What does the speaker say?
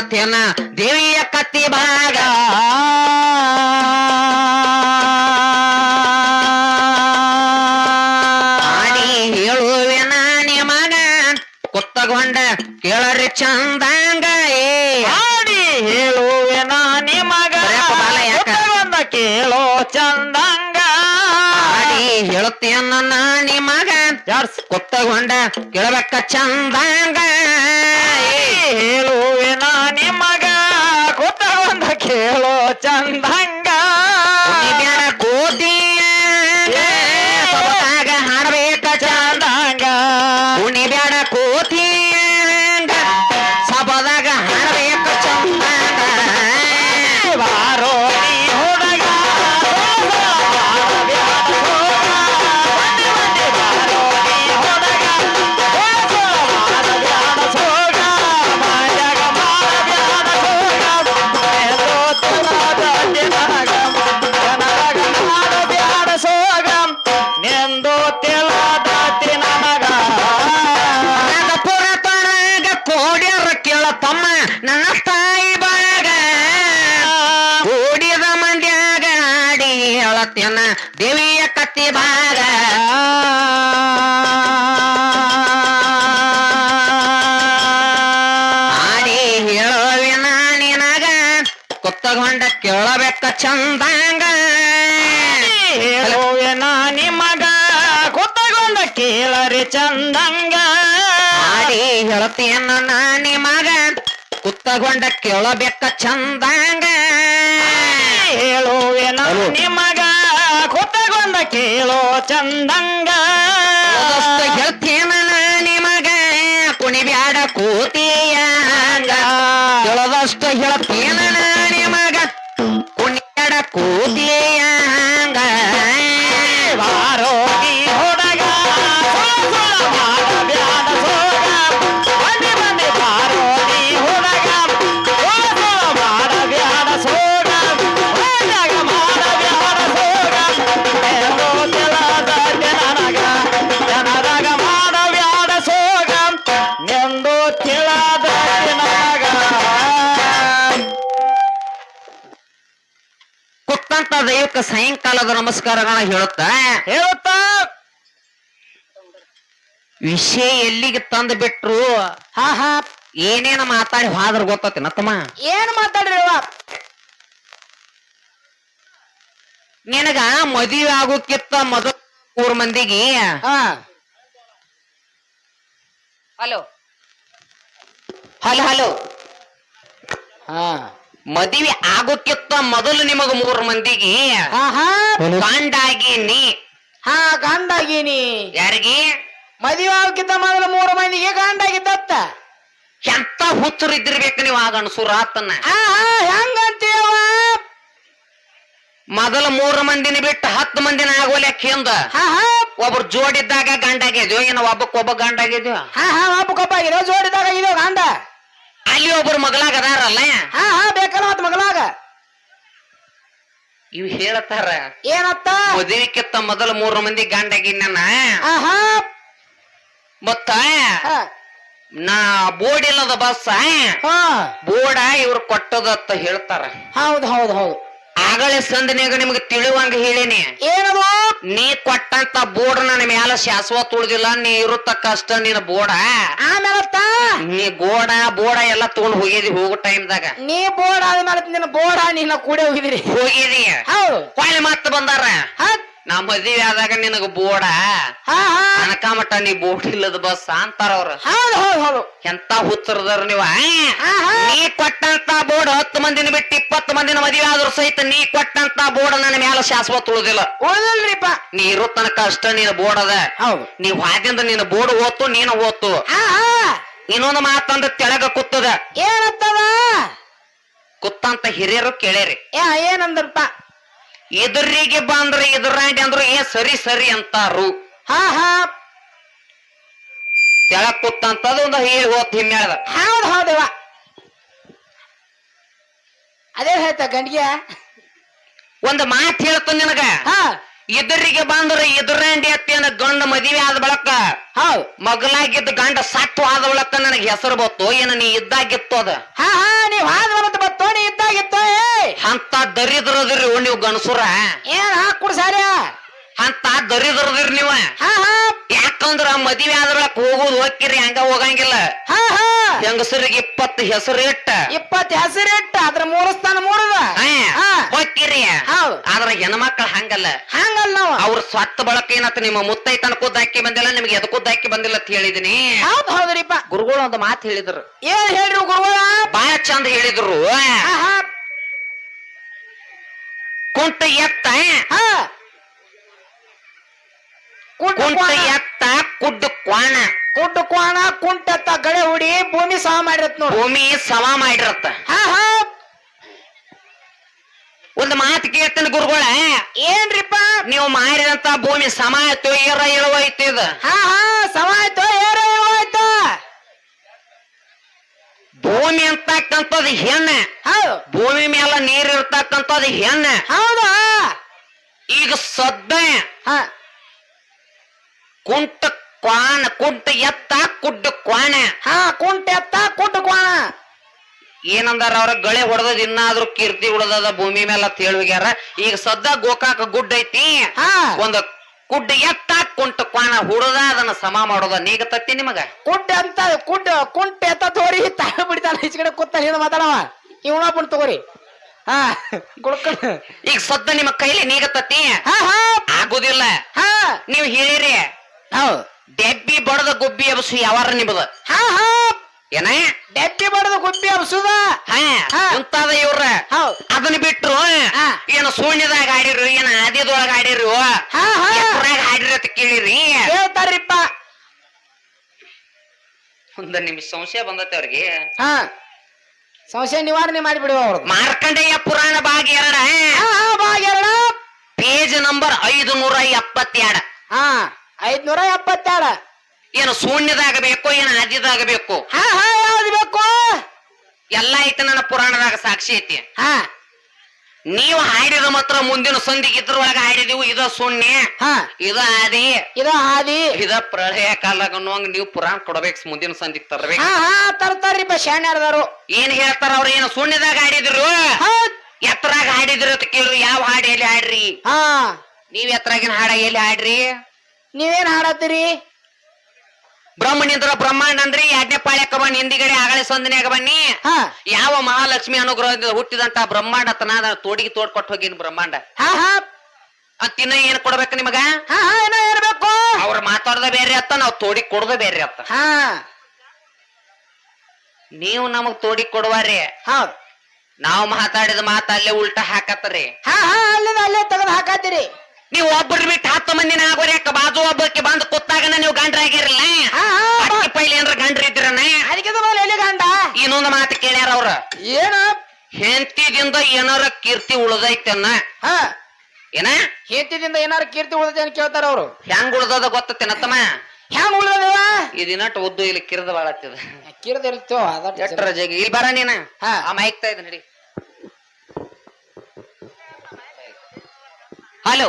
ಹೇಳತ್ತೇನ ದೇವಿಯ ಕತ್ತಿ ಭಾಗ. ಹೇಳುವೆನ ನಿಮಗ ಕುತ್ತಗೊಂಡ ಕೇಳರಿ ಚಂದಂಗ ಹೇಳುವೆನ ನಿಮಗ ಕೇಳೋ ಚಂದಂಗ ಆಡಿ ಹೇಳುತ್ತೇನ ಮಗ? ಯಾರ್ಸ್ ಕುತ್ತಗೊಂಡ ಕೇಳಬೇಕ ಚಂದಂಗ. ಹೇಳುವೆ ನಾನಿ ನಿಮಗ ಕೊತ್ತಗೊಂಡ ಕೇಳೋ ಚಂದಂಗ. ಹೇಳತ್ತೇನ ದೇವಿಯ ಕತ್ತಿ ಭಾಗ. ಆಡಿ ಹೇಳುವಿನ ನಿನಗ ಕುತ್ತಗೊಂಡ ಕೇಳಬೇಕ ಚಂದಂಗ. ಹೇಳೋವಿನ ನಿಮಗ ಕುತ್ತಗೊಂಡ ಕೇಳರಿ ಚಂದಂಗ. ಆಡಿ ಹೇಳತ್ತೇನ ನಾ ನಿಮಗ ಕುತ್ತಗೊಂಡ ಕೇಳಬೇಕ ಚಂದಂಗ. ಹೇಳುವೆನ. ನಿಮಗ ಕೇಳೋ ಚಂದಂಗ. ಹೇಳ್ತೇನ ನಿಮಗ. ಕುಣಿಬ್ಯಾಡ ಕೂತಿಯಾಂಗ ಸಾಯಂಕಾಲದ ನಮಸ್ಕಾರಗಳನ್ನ ಹೇಳುತ್ತಾ? ಹೇಳುತ್ತಾ? ವಿಷಯ ಎಲ್ಲಿಗೆ ತಂದು ಬಿಟ್ರು? ಹಾ ಹಾ. ಏನೇನ ಮಾತಾಡಿ ಹಾದ್ರ ಗೊತ್ತತಿ ನತ್ತಮ್ಮ? ಏನ್ ಮಾತಾಡಿರುವ ನಿನಗ ಮದುವೆ ಆಗೋಕ್ಕಿತ್ತ ಮೊದಲು ಮೂರ್ ಮಂದಿಗೆ? ಹಾ. ಹಲೋ. Hello hello. ಹಾ. ಮದುವೆ ಆಗೋಕ್ಕಿಂತ ಮೊದಲು ನಿಮಗ ಮೂರು ಮಂದಿಗೆ ಹಾ ಹಾ ಗಂಡಾಗೀನಿ ಯಾರಿಗೆ? ಮದುವೆ ಆಗಕ್ಕಿಂತ ಮೊದಲು ಮೂರು ಮಂದಿಗೆ ಗಂಡಾಗಿದ್ದತ್ತ. ಎಂತ ಹುಚ್ಚರು ಇದ್ದಿರ್ಬೇಕು ನೀವು ಆಗ ಅನ್ಸುರಾತನ್ನ ಹಾ ಹಾ ಹೆಂಗಂತೀವ ಮೊದಲ ಮೂರು ಮಂದಿನ ಬಿಟ್ಟು ಹತ್ತು ಮಂದಿನ ಆಗೋಲ್ಯಾಕ ಹಿಂದ? ಹಾ ಹಾ. ಒಬ್ರು ಜೋಡಿದ್ದಾಗ ಗಂಡಾಗಿದ್ಯೋ ಏನೋ ಒಬ್ಬಕ್ಕೊಬ್ಬ ಗಂಡಾಗಿದ್ಯೋ ಹಾ ಹಾ ಒಬ್ಬಕ್ಕೊಬ್ಬ ಆಗಿದ್ಯೋ ಜೋಡಿದಾಗ ಇದೋ ಗಂಡ. ಒಬ್ರು ಮಗಳಾಗ ಅದಾರಲ್ಲ? ಹಾ ಹಾ ಬೇಕಲ್ಲ ಮತ್ ಮಗಳಾಗ. ಇವ್ ಹೇಳ್ತಾರ ಏನತ್ತ? ಮದುವೆಕ್ಕಿತ್ತ ಮೊದಲ ಮೂರು ಮಂದಿ ಗಂಡಾಗಿನ್ನ ನನ್ನ. ಆಹಾ. ಮತ್ತ ಹಾ. ನಾ ಬೋರ್ಡ್ ಇಲ್ಲದ ಬಸ್ ಹಾ. ಬೋರ್ಡ ಇವ್ರು ಅಂತ ಹೇಳ್ತಾರ. ಹೌದ್ ಹೌದ್ ಹೌದು. ಆಗಲೇ ಸಂದನ್ಯಾಗ ನಿಮ್ಗೆ ತಿಳುವಂಗ ಹೇಳೇನಿ. ಏನದು? ನೀ ಕೊಟ್ಟಂತ ಬೋರ್ಡ್ ನನ್ನ ಮ್ಯಾಲ ಶಾಶ್ವತ ಉಳಿದಿಲ್ಲ ನೀ ಇರುತ್ತಕ್ಕಷ್ಟ ನಿನ್ನ ಬೋರ್ಡ. ತಾ? ನೀ ಗೋಡ ಬೋಡ ಎಲ್ಲ ತಗೊಂಡ್ ಹೋಗಿದಿ ಹೋಗೋ ಟೈಮ್ದಾಗ. ನೀ ಬೋರ್ಡ್ ಆದ್ಮೇಲೆ ನಿನ್ನ ಬೋರ್ಡ ನಿನ್ನ ಕೂಡೆ ಹೋಗಿದಿರಿ. ಹೋಗಿದಿ. ಹೌದು. ಮತ್ತೆ ಮತ್ತ ಬಂದಾರ. ನಾ ಮದ್ವಿ ಆದಾಗ ನಿನಗ ಬೋಡ ಹಾ ಹಾ. ಅನಕಾಮಟ ನೀ ಬೋರ್ಡ್ ಇಲ್ಲದ ಬಸ್ ಅಂತಾರ ಅವ್ರ. ಹೌದು ಹೌದು ಹೌದು. ಎಂತ ಹುಚ್ಚರದಾರ ನೀವ ಹಾ ಹಾ. ನೀ ಕೊಟ್ಟಂತ ಬೋರ್ಡ್ ಹತ್ತು ಮಂದಿನ ಬಿಟ್ಟು ಇಪ್ಪತ್ತು ಮಂದಿನ ಮದುವೆ ಆದ್ರೂ ಸಹಿತ ನೀ ಕೊಟ್ಟಂತ ಬೋರ್ಡ್ ನನ್ನ ಮ್ಯಾಲ ಶಾಶ್ವತ ಉಳಿದಿಲ್ಲ. ಉಳಿದಿಲ್ರಿಪ್ಪ. ನೀ ಇರೋ ತನಕ ಅಷ್ಟ ನೀನು ಬೋರ್ಡ್ ಅದ. ಹೌದು. ನೀ ವಾದ್ಯಂದ ನೀನು ಬೋರ್ಡ್ ಓದ್ತು ನೀನು ಓದ್ತು. ಹಾ ಹಾ. ಇನ್ನೊಂದು ಮಾತಂದ್ರೆ ತೆಳಗ ಕುತ್ತದ ಏನತ್ತದ? ಕುತ್ತಂತ ಹಿರಿಯರು ಕೇಳೇರಿ ಯಾ ಏನಂದ್ರಪ್ಪ? ಎದುರಿಗೆ ಬಂದ್ರ ಎದುರಾಂಡಿ ಅಂದ್ರು ಏ ಸರಿ ಸರಿ ಅಂತಾರು. ಹಾ ಹಾ. ಕೆಳಕ್ ಕುತ್ತಂತದ ಒಂದು ಹೇಳಿ ಹೋತ್ ಹಿಮ್ಮೇಳದ ಹೌದು ಹೌದವ ಅದೇ ಹೇಳ್ತ ಗಂಡಿಗೆ. ಒಂದು ಮಾತು ಹೇಳ್ತ ನಿನಗ. ಹಾ. ಎದುರಿಗೆ ಬಂದ್ರ ಎದುರಾಂಡಿ ಅತ್ತೇನ ಗಂಡ ಮದುವೆ ಆದ ಬಳಕ ಹೌದು ಮಗಲಾಗಿದ್ದ ಗಂಡ ಸತ್ತು ಆದ ಬಳಕ ನನಗೆ ಹೆಸರು ಬತ್ತು? ಏನ ನೀ ಇದ್ದಾಗಿತ್ತು ಅದ? ಹಾ ಹಾ ನೀ ಹಾದ ಬತ್ತೋ? ನೀ ಇದ್ದಾಗಿತ್ತು? ಅಂತ ದರಿದ್ರದಿರಿ ನೀವು ಗಣಸುರ ಏನ್ ಹಾ ಕುಡ್ಸಾರ್ಯ ಅಂತ ದರಿದ್ರದಿರಿ ನೀವ. ಹಾ ಹಾ. ಯಾಕಂದ್ರ ಮದ್ವೆ ಆದ್ರೊಳಕ್ ಹೋಗೋದು ಹೋಗಿರಿ ಹಂಗ ಹೋಗಂಗಿಲ್ಲ. ಹಾ ಹಾ. ಹೆಂಗಸರಿಗೆ ಇಪ್ಪತ್ತು ಹೆಸರು ಇಟ್ಟ ಇಪ್ಪತ್ ಇಟ್ಟ ಅದ್ರ ಮೂರು ಸ್ಥಾನ ಮೂರದ ಹಾ. ಹೋಗಿರಿ ಹೌದು. ಆದ್ರ ಹೆಣ್ಮಕ್ಳ ಹಂಗಲ್ಲ. ಹಂಗಲ್ಲ ನಾವು. ಅವ್ರ ಸ್ವತ್ತ ಬಳಕ ಏನತ್ತ ನಿಮ್ಮ ಮುತ್ತೈತನ ಕುದ್ದಾಕಿ ಬಂದಿಲ್ಲ ನಿಮ್ಗೆ ಎದಕ್ಕುದ್ದಾಕಿ ಬಂದಿಲ್ಲ ಅಂತ ಹೇಳಿದಿನಿ. ಹೌದ್ ಹೌದ್ರಿಪ್ಪ. ಗುರುಗಳು ಒಂದು ಮಾತು ಹೇಳಿದ್ರು. ಏನ್ ಹೇಳ್ರಿ ಗುರುಗಳ? ಬಾಯ ಚಂದ ಹೇಳಿದ್ರು. ಕುಂಟ ಎತ್ತ ಕುಂಟ ಎತ್ತ ಕುಡ್ಡು ಕ್ವಾಣ. ಕುಂಟ ಕ್ವಾಣ ಕುಂಟತ್ತ ಹುಡಿ ಭೂಮಿ ಸಹ ಮಾಡಿರತ್ ನೋಡು. ಭೂಮಿ ಸಮ ಮಾಡಿರತ್ತ. ಒಂದು ಮಾತು ಕೇಳ್ತೇನೆ ಗುರುಗಳ. ಏನ್ರಿಪ್ಪ? ನೀವು ಮಾಡಿದಂತ ಭೂಮಿ ಸಮ ಆಯ್ತು ಏರ ಇದು. ಹಾ ಹಾ ಸಮ ಆಯ್ತು ಭೂಮಿ ಅಂತಕ್ಕಂಥದ್ದು ಹೆಣ್ಣೆ. ಭೂಮಿ ಮೇಲೆ ನೀರ್ ಇರ್ತಕ್ಕಂಥದ್ದು ಹೆಣ್ಣೆ. ಹೌದಾ ಈಗ ಸದ್ದ ಕುಂಟ ಕ್ವಾಣ ಕುಂಟ ಎತ್ತ ಕುಡ್ಡ ಕ್ವಾಣ. ಹಾ ಕುಂಟೆತ್ತ ಕುಡ್ಡ ಕ್ವಾಣ. ಏನಂದಾರ ಅವ್ರ ಗಳೆ ಹೊಡೆದ ಇನ್ನಾದ್ರೂ ಕೀರ್ತಿ ಉಳ್ದದ ಭೂಮಿ ಮೇಲೆ ಅಂತ ಈಗ ಸದ್ದ ಗೋಕಾಕ ಗುಡ್ಡ ಐತಿ. ಹಾ. ಒಂದು ಕುಡ್ಡ ಎತ್ತ ಕುಂಟ ಕ್ವಾಣ ಹುಡದ ಅದನ್ನ ಸಮ ಮಾಡೋದ ನೀಗತತ್ತಿ ನಿಮಗ? ಕುಡ್ಡ ಅಂತ ಕುಂಟ ಕುಂಟೆ ಎತ್ತ ತೋರಿ ತಾಳ ಬಿಡ್ತಾನ ಈಚ ಕಡೆ ಕೂತ ಹಿಂದ ಮಾತಾಡವ. ಇವನಪ್ಪನ್ ತಗೋರಿ. ಹಾ ಗುಳ್ಕಂಡ್ ಈಗ ಸದ್ದ ನಿಮ್ಮ ಕೈಲಿ ನೀಗತ್ತತಿ? ಹಾ ಹಾ. ಆಗುದಿಲ್ಲ. ಹಾ. ನೀವು ಹೇಳಿರಿ. ಹೌದು. ಡೆಬ್ಬಿ ಬಡದ ಗುಬ್ಬಿ ಎಬಸು ಯಾವಾರ ನಿಮ್ದ? ಹಾ ಹಾ. ಏನ? ಡೆಬ್ಬಿ ಬಡದ ಗುಬ್ಬಿ ಅಬ್ಸುದ ಹಾ. ಇಂತಾದ ಇವ್ರ. ಹೌದ್. ಅದನ್ನ ಬಿಟ್ರು. ಏನ ಶೂನ್ಯದಾಗ ಆಡಿರು ಏನ ಆದಿದೊಳಗ ಆಡಿರು ಹಾ ಹಾ. ಅಂತ ಕೇಳಿರಿ. ಹೇಳ್ತಾರ್ರಿಪ್ಪ ಒಂದ ನಿಮಿಷ ಸಂಶಯ ಬಂದತ್ತೆ ಅವ್ರಿಗೆ. ಹಾ ಸಂಶಯ ನಿವಾರಣೆ ಮಾಡಿಬಿಡುವ ಅವ್ರದ್ದು ಮಾರ್ಕಂಡೇಯ ಪುರಾಣ ಭಾಗ ಎರಡ. ಹಾ ಎರಡ. ಪೇಜ್ ನಂಬರ್ ಐದು ನೂರ ಎಪ್ಪತ್ತೆರಡ. ಹಾ ಐದ್ನೂರ ಎಪ್ಪತ್ತೆರಡ. ಏನು ಶೂನ್ಯದಾಗ ಬೇಕು ಏನು ಆದಿದಾಗ ಬೇಕು ಹಾ ಹಾ ಯಾವ್ದು ಬೇಕು ಎಲ್ಲ ಐತೆ ನನ್ನ ಪುರಾಣದಾಗ ಸಾಕ್ಷಿ ಐತಿ. ಹಾ. ನೀವು ಹಾಡಿದ ಮಾತ್ರ ಮುಂದಿನ ಸಂಧಿಗೆ ಇದ್ರೊಳಗ ಹಾಡಿದೀವಿ ಇದ ಸುಣ್ಣೆ. ಹಾ. ಇದ ಆದಿ. ಇದ ಹಾದಿ ಇದ ಪ್ರಳಯ ಕಾಲಾಗ ಅನ್ನುವಂಗ ನೀವು ಪುರಾಣ ಕೊಡ್ಬೇಕು ಮುಂದಿನ ಸಂಧಿಗ್ ತರ್ಬೇಕು. ಹಾ ಹಾ ತರ್ತಾರ್ರಿಪ್ಪ ಶಾಣ್ಯಾರ್ದಾರು ಏನ್ ಹೇಳ್ತಾರ ಅವ್ರ ಏನು ಸುಣ್ಣದಾಗ ಹಾಡಿದ್ರು? ಹೌದ್. ಎತ್ತರಾಗ ಹಾಡಿದ್ರು ಅಂತ ಕೇಳ್ರಿ ಯಾವ ಹಾಡು ಎಲ್ಲಿ ಹಾಡ್ರಿ? ಹಾ. ನೀವ್ ಎತ್ತರಾಗಿನ ಹಾಡ ಎಲ್ಲಿ ಹಾಡ್ರಿ? ನೀವೇನ್ ಹಾಡತ್ತೀರಿ? ಬ್ರಹ್ಮಣಿಂದ್ರ ಬ್ರಹ್ಮಾಂಡ ಅಂದ್ರೆ ಎರಡನೇ ಪಾಳ್ಯಕ್ಕ ಬನ್ನಿ ಹಿಂದಿಗಡೆ ಆಗಳೆ ಸಂದನ್ಯಾಗ ಬನ್ನಿ. ಹಾ. ಯಾವ ಮಹಾಲಕ್ಷ್ಮಿ ಅನುಗ್ರಹದಿಂದ ಹುಟ್ಟಿದಂತ ಬ್ರಹ್ಮಾಂಡ ತನ ತೋಡಿಗೆ ತೋಡ್ ಕೊಟ್ಟು ಹೋಗಿನ್ ಬ್ರಹ್ಮಾಂಡ. ಹಾ ಹಾ. ಅತ್ ಇನ್ನ ಏನ್ ಕೊಡ್ಬೇಕು ನಿಮಗ? ಹಾ ಹಾ ಏನೋ ಇರ್ಬೇಕು ಅವ್ರ ಮಾತಾಡದ ಬೇರೆ ಅತ್ತ ನಾವ್ ತೋಡಿ ಕೊಡದ ಬೇರೆ ಅತ್ತ. ಹಾ. ನೀವು ನಮಗ್ ತೋಡಿ ಕೊಡುವಾರಿ. ಹೌದ್. ನಾವ್ ಮಾತಾಡಿದ ಮಾತ ಅಲ್ಲೇ ಉಲ್ಟಾ ಹಾಕತ್ತರಿ. ಹಾ ಹಾ ಅಲ್ಲೇ ಅಲ್ಲೇ ತೆಗೆದು ಹಾಕಾತಿರಿ ನೀವು ಒಬ್ಬರು ಬಿಟ್ಟು ಹತ್ತು ಮಂದಿನ ಆಗೋರ್ಯಾಕ ಬಾಜು ಒಬ್ಬಕ್ಕೆ ಬಂದು ಕೂತಾಗನ ನೀವು ಗಂಡ್ರಾಗಿರಲ್ಲ ಪೈಲಿ ಅಂದ್ರ ಗಂಡ್ರ ಇದ್ರನ? ಅದಕ್ಕಿಂತ ಮೇಲೆ ಎಲ್ಲಿ ಗಂಡ? ಇನ್ನೊಂದು ಮಾತು ಕೇಳ್ಯಾರ ಅವ್ರ. ಏನ? ಹೆಂಡತಿದಿಂದ ಏನಾರ ಕೀರ್ತಿ ಉಳ್ದೈತನ್ನ? ಹಾ. ಏನ? ಹೆಂತಿದಿಂದ ಏನಾರ ಕೀರ್ತಿ ಉಳಿದ ಅಂತ ಕೇಳ್ತಾರ ಅವರು. ಹೆಂಗ್ ಉಳ್ದದ ತಮ್ಮ ಹೆಂಗ್ ಉಳಿದವ ಇದಿನಟ್ ಉದ್ದು ಇಲ್ಲಿ ಕಿರ್ದ ಬಾಳತ್ತದ. ಕಿರ್ದ ಇರ್ತೋ ಅದ ಎಟ್ರ ಜಗಿ ಇಲ್ಲಿ ಬರ ನೀನ. ಆ ಮೈಕ್ತಾ ಇದ್ ನಡಿ. ಹಲೋ